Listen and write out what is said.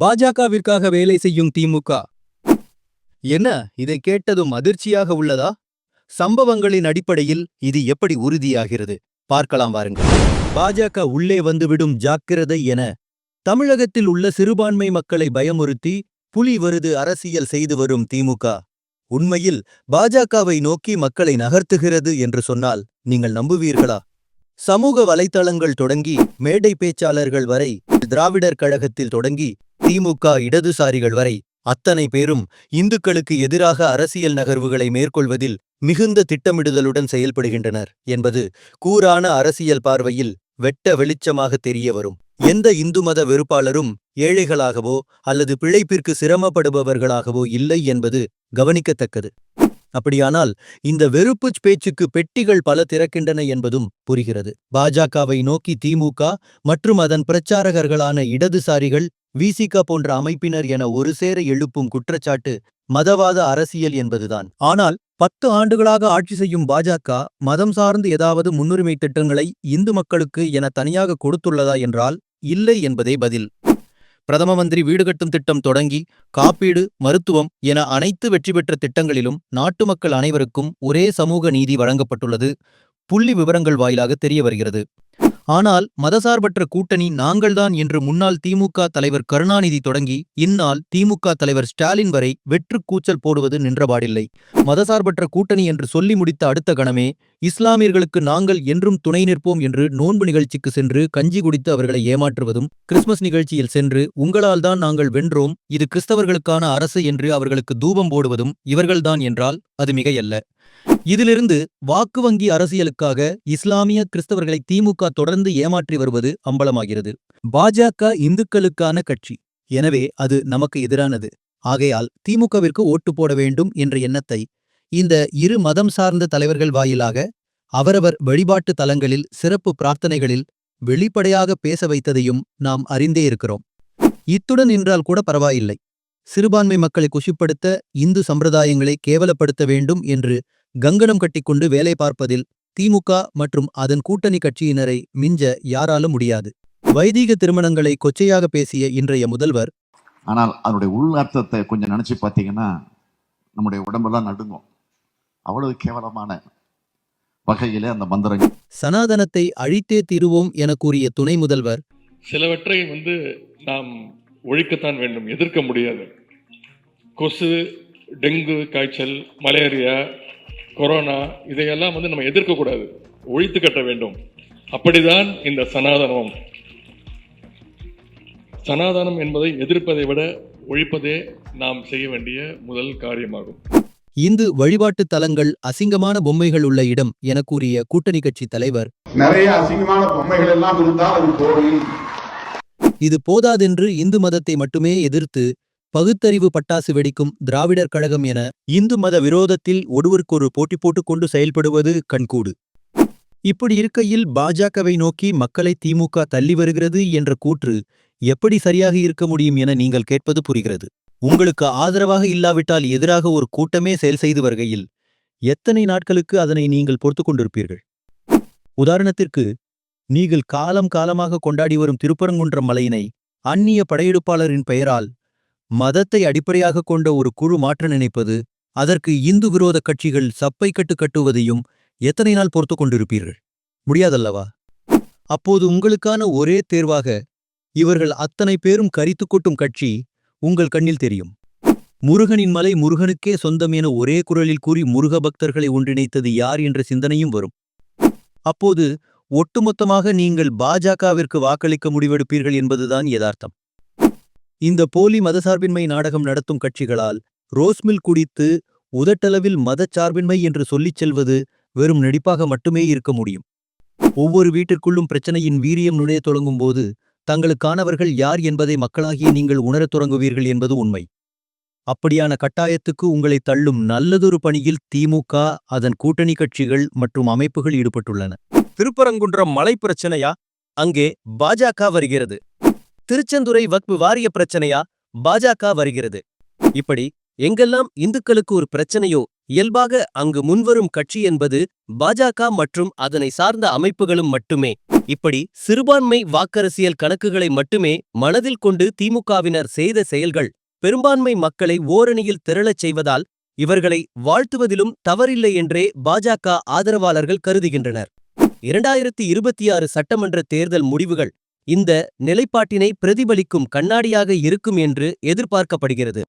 பாஜகவிற்காக வேலை செய்யும் திமுக. என்ன இதை கேட்டதும் அதிர்ச்சியாக உள்ளதா? சம்பவங்களின் அடிப்படையில் இது எப்படி உறுதியாகிறது? பார்க்கலாம் வாருங்கள். பாஜக உள்ளே வந்துவிடும் ஜாக்கிரதை என தமிழகத்தில் உள்ள சிறுபான்மை மக்களை பயமுறுத்தி புலி வருது அரசியல் செய்து வரும் திமுக. உண்மையில் பாஜகவை நோக்கி மக்களை நகர்த்துகிறது என்று சொன்னால் நீங்கள் நம்புவீர்களா? சமூக வலைத்தளங்கள் தொடங்கி மேடை பேச்சாளர்கள் வரை திராவிடர் கழகத்தில் தொடங்கி திமுக இடதுசாரிகள் வரை அத்தனை பேரும் இந்துக்களுக்கு எதிராக அரசியல் நகர்வுகளை மேற்கொள்வதில் மிகுந்த திட்டமிடுதலுடன் செயல்படுகின்றனர் என்பது கூறான அரசியல் பார்வையில் வெட்ட வெளிச்சமாக தெரிய வரும். எந்த இந்து மத வெறுப்பாளரும் ஏழைகளாகவோ அல்லது பிழைப்பிற்கு சிரமப்படுபவர்களாகவோ இல்லை என்பது கவனிக்கத்தக்கது. அப்படியானால் இந்த வெறுப்புச் பேச்சுக்கு பெட்டிகள் பல திறக்கின்றன என்பதும் புரிகிறது. பாஜகவை நோக்கி திமுக மற்றும் அதன் பிரச்சாரகர்களான இடதுசாரிகள் விசிக போன்ற அமைப்பினர் என ஒரு சேர எழுப்பும் குற்றச்சாட்டு மதவாத அரசியல் என்பதுதான். ஆனால் பத்து ஆண்டுகளாக ஆட்சி செய்யும் பாஜக மதம் சார்ந்து ஏதாவது முன்னுரிமை திட்டங்களை இந்து மக்களுக்கு என தனியாக கொடுத்துள்ளதா என்றால் இல்லை என்பதே பதில். பிரதம மந்திரி வீடு கட்டும் திட்டம் தொடங்கி காப்பீடு மருத்துவம் என அனைத்து வெற்றி பெற்ற திட்டங்களிலும் நாட்டு மக்கள் அனைவருக்கும் ஒரே சமூக நீதி வழங்கப்பட்டுள்ளது. புள்ளி விவரங்கள் வாயிலாக தெரிய வருகிறது. ஆனால் மதசார்பற்ற கூட்டணி நாங்கள்தான் என்று முன்னாள் திமுக தலைவர் கருணாநிதி தொடங்கி இந்நாள் திமுக தலைவர் ஸ்டாலின் வரை வெற்று கூச்சல் போடுவது நின்றபாடில்லை. மதசார்பற்ற கூட்டணி என்று சொல்லி முடித்த அடுத்த கணமே இஸ்லாமியர்களுக்கு நாங்கள் என்றும் துணை நிற்போம் என்று நோன்பு நிகழ்ச்சிக்கு சென்று கஞ்சி குடித்து அவர்களை ஏமாற்றுவதும் கிறிஸ்துமஸ் நிகழ்ச்சியில் சென்று உங்களால் தான் நாங்கள் வென்றோம் இது கிறிஸ்தவர்களுக்கான அரசு என்று அவர்களுக்கு தூபம் போடுவதும் இவர்கள்தான் என்றால் அது மிகையல்ல. இதிலிருந்து வாக்கு வங்கி அரசியலுக்காக இஸ்லாமிய கிறிஸ்தவர்களை திமுக தொடர்ந்து ஏமாற்றி வருவது அம்பலமாகிறது. பாஜக இந்துக்களுக்கான கட்சி. எனவே அது நமக்கு எதிரானது. ஆகையால் திமுகவிற்கு ஓட்டு போட வேண்டும் என்ற எண்ணத்தை இந்த இரு மதம் சார்ந்த தலைவர்கள் வாயிலாக அவரவர் வழிபாட்டு தலங்களில் சிறப்பு பிரார்த்தனைகளில் வெளிப்படையாக பேச வைத்ததையும் நாம் அறிந்தே இருக்கிறோம். இத்துடன் என்றால் கூட பரவாயில்லை. சிறுபான்மை மக்களை குஷிப்படுத்த இந்து சம்பிரதாயங்களை கேவலப்படுத்த வேண்டும் என்று கங்கணம் கட்டிக்கொண்டு வேலை பார்ப்பதில் திமுக மற்றும் அதன் கூட்டணி கட்சியினரை மிஞ்ச யாராலும் முடியாது. வைதீக திருமணங்களை கொச்சையாக பேசிய இன்றைய முதல்வர் ஆனால் அதனுடைய உள் அர்த்தத்தை கொஞ்சம் நினைச்சு பார்த்தீங்கன்னா நம்முடைய உடம்பெல்லாம் நடுங்கும். அவ்வளவு கேவலமான வகையிலே அந்த மந்திரம் சனாதனத்தை அழித்தே தீருவோம் என கூறிய துணை முதல்வர் சிலவற்றை வந்து நாம் ஒழிக்கத்தான் வேண்டும் எதிர்க்க முடியாது. கொசு டெங்கு காய்ச்சல் மலேரியா கொரோனா இதையெல்லாம் வந்து நம்ம எதிர்க்கக்கூடாது ஒழித்து கட்ட வேண்டும். அப்படிதான் இந்த சனாதனம் சனாதனம் என்பதை எதிர்ப்பதை விட ஒழிப்பதே நாம் செய்ய வேண்டிய முதல் காரியமாகும். இந்து வழிபாட்டு தலங்கள் அசிங்கமான பொம்மைகள் உள்ள இடம் என கூறிய கூட்டணி கட்சி தலைவர் நிறைய அசிங்கமான பொம்மைகள் எல்லாம் இருந்தால் அது கோவில் இது போதாதென்று இந்து மதத்தை மட்டுமே எதிர்த்து பகுத்தறிவு பட்டாசு வெடிக்கும் திராவிடர் கழகம் என இந்து மத விரோதத்தில் ஒருவருக்கொரு போட்டி போட்டுக் கொண்டு செயல்படுவது கண்கூடு. இப்படி இருக்கையில் பாஜகவை நோக்கி மக்களை திமுக தள்ளி வருகிறது என்ற கூற்று எப்படி சரியாக இருக்க முடியும் என நீங்கள் கேட்பது புரிகிறது. உங்களுக்கு ஆதரவாக இல்லாவிட்டால் எதிராக ஒரு கூட்டமே செயல் செய்து வருகையில் எத்தனை நாட்களுக்கு அதனை நீங்கள் பொறுத்துக் கொண்டிருப்பீர்கள்? உதாரணத்திற்கு நீங்கள் காலம் காலமாக கொண்டாடி வரும் திருப்பரங்குன்றம் மலையினை அந்நிய படையெடுப்பாளரின் பெயரால் மதத்தை அடிப்படையாக கொண்ட ஒரு குழு மாற்ற நினைப்பது அதற்கு இந்து விரோத கட்சிகள் சப்பை கட்டு கட்டுவதையும் எத்தனை நாள் பொறுத்து கொண்டிருப்பீர்கள்? முடியாதல்லவா? அப்போது உங்களுக்கான ஒரே தேர்வாக இவர்கள் அத்தனை பேரும் கரித்து கொட்டும் கட்சி உங்கள் கண்ணில் தெரியும். முருகனின் மலை முருகனுக்கே சொந்தம் என ஒரே குரலில் கூறி முருக பக்தர்களை ஒன்றிணைத்தது யார் என்ற சிந்தனையும் வரும். அப்போது ஒட்டுமொத்தமாக நீங்கள் பாஜகவிற்கு வாக்களிக்க முடிவெடுப்பீர்கள் என்பதுதான் யதார்த்தம். இந்த போலி மதசார்பின்மை நாடகம் நடத்தும் கட்சிகளால் ரோஸ்மில் குடித்து உதட்டளவில் மதச்சார்பின்மை என்று சொல்லிச் செல்வது வெறும் நடிப்பாக மட்டுமே இருக்க முடியும். ஒவ்வொரு வீட்டிற்குள்ளும் பிரச்சனையின் வீரியம் நுழையத் தொடங்கும் போது தங்களுக்கானவர்கள் யார் என்பதை மக்களாகிய நீங்கள் உணரத் தொடங்குவீர்கள் என்பது உண்மை. அப்படியான கட்டாயத்துக்கு உங்களை தள்ளும் நல்லதொரு பணியில் திமுக அதன் கூட்டணி கட்சிகள் மற்றும் அமைப்புகள் ஈடுபட்டுள்ளன. திருப்பரங்குன்றம் மலை பிரச்சனையா? அங்கே பாஜக வருகிறது. திருச்செந்துறை வக்பு வாரிய பிரச்சனையா பாஜக வருகிறது. இப்படி எங்கெல்லாம் இந்துக்களுக்கு ஒரு பிரச்சனையோ இயல்பாக அங்கு முன்வரும் கட்சி என்பது பாஜக மற்றும் அதனை சார்ந்த அமைப்புகளும் மட்டுமே. இப்படி சிறுபான்மை வாக்கரசியல் கணக்குகளை மட்டுமே மனதில் கொண்டு திமுகவினர் செய்த செயல்கள் பெரும்பான்மை மக்களை ஓரணியில் திரளச் செய்வதால் இவர்களை வாழ்த்துவதிலும் தவறில்லை என்றே பாஜக ஆதரவாளர்கள் கருதுகின்றனர். இரண்டாயிரத்தி இருபத்தி ஆறு சட்டமன்ற தேர்தல் முடிவுகள் இந்த நிலைப்பாட்டினை பிரதிபலிக்கும் கண்ணாடியாக இருக்கும் என்று எதிர்பார்க்கப்படுகிறது.